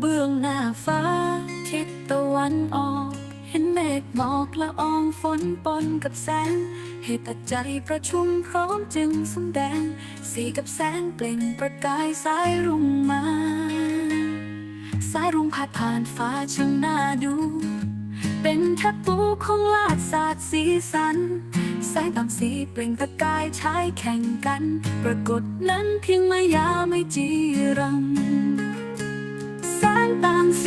เบื้องหน้าฟ้า ทิศตะวันออก เห็นเมฆหมอกละอองฝนปนกับแสงเหตุปัจประชุมพร้อมจึงสำแดง สีกับแสงเปล่งประกายสายรุ่งมา สายรุ่งพาดผ่านฟ้าช่างน่าดู เป็นทัพปูของลาดสาดสีสันแสงต่างสีเปล่งประกายใช้แข่งกัน ปรากฏนั้นเพียงมายาไม่จี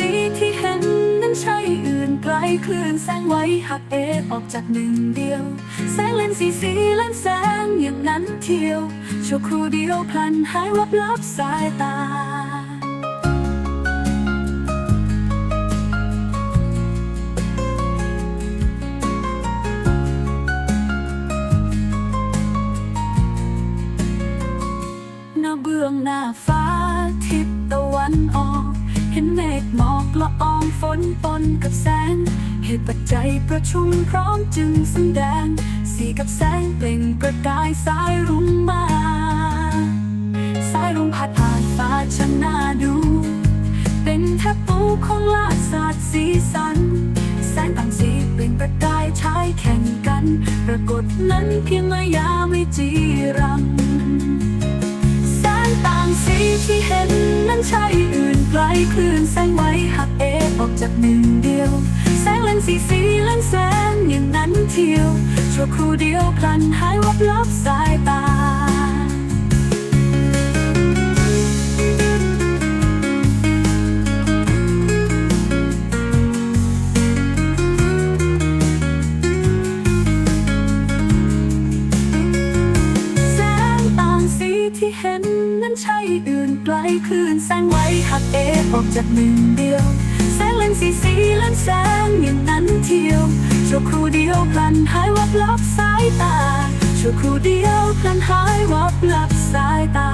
สีที่เห็นนั้นใช่อื่นไกลคลื่นแสงไว้หักเอฟออกจากหนึ่งเดียว แสงเลนสีสีเลนแสงอย่างนั้นเที่ยวชั่วครู่เดียวพลันหายวับลับสายตาหน้าเบื้องหน้าฟ้าทิศตะวันออก เห็นเมฆหมอกละอองฝนปนกับแสงเหตุปัจจัยประชุมพร้อมจึงแสดง สีกับแสงเปล่งประกายสายรุ่งมา สายรุ่งพัดผ่านฟ้าชน่าดู เป็นแทบปูของลาดสาดสีสัน แสงต่างสีเปล่งประกายใช้แข่งกัน ปรากฏนั้นเพียงมายาไม่จีรัง แสงต่างสีที่เห็นนั้นใช่ ไกลคลื่นแสงไว้หักเอออกจากหนึ่งเดียว แสงเลนสีสีเลนแสงอย่างนั้นเที่ยวชั่วครู่เดียวพลันหายวับลับสายตาแสงต่างสีที่เห็นนั้นใช่อื่น ลคลื่นแสงไว้หักเอออกจากหนึ่งเดียว แสงเลนสีสีเลนแสงอย่างนั้นเที่ยวชั่วครู่เดียวพลันหายวับลับสายตาชั่วครู่เดียวพลันหายวับลับสายตา